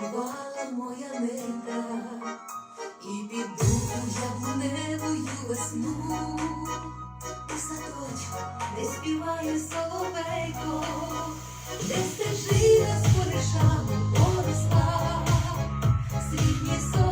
спочивала моя ненька, і піду я в небою весну, у садочку, де співає соловейко, де стежина споришала поросла, світні сон.